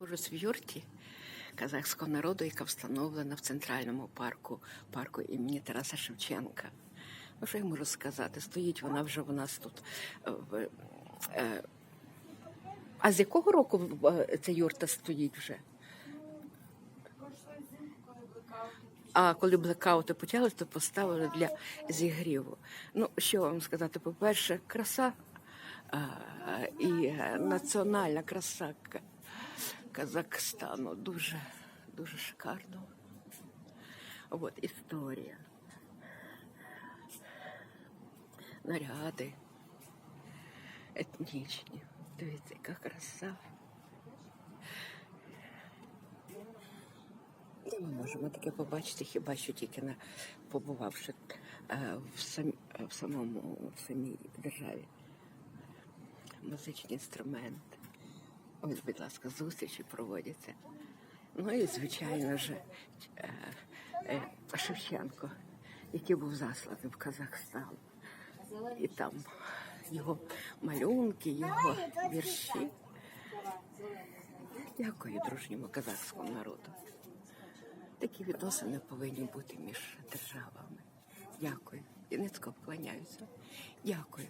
Знаходжусь в юрті казахського народу, яка встановлена в центральному парку, парку імені Тараса Шевченка. Ну, що я можу сказати? Стоїть вона вже у нас тут. в- е, А з якого року ця юрта стоїть вже? А коли блекаути почалися, то поставили для зігріву. Ну, що вам сказати? По-перше, краса і національна краса Казахстану дуже, дуже шикарно. От історія. Наряди етнічні. Дивіться, яка краса. Ми можемо таке побачити, хіба що тільки на побувавши е, в, сам, в самому в самій державі. Музичні інструменти. Ось, будь ласка, зустрічі проводяться. Ну і, звичайно ж, е, е, Шевченко, який був засланий в Казахстан. І там його малюнки, його вірші. Дякую дружньому казахському народу. Такі відносини повинні бути між державами. Дякую. І низько вклоняюся. Дякую.